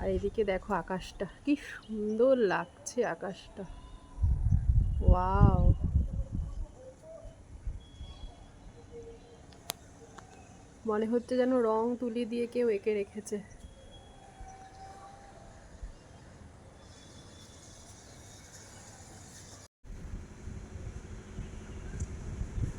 আর এদিকে দেখো আকাশটা, কি সুন্দর লাগছে আকাশটা। ওয়াও। মনে হচ্ছে যেন রং তুলি দিয়ে কেউ এঁকে রেখেছে।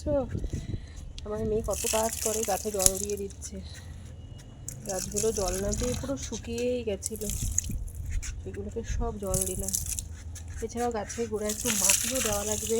দেখেছ? আমার মেয়ে কত কাজ করে, গাছে জল দিয়ে দিচ্ছে। গাছগুলো জল না দিয়ে পুরো শুকিয়েই গেছিল। সেগুলোকে সব জল দিলাম। এছাড়াও গাছের গোড়ায় একটু মাটিও দেওয়া লাগবে।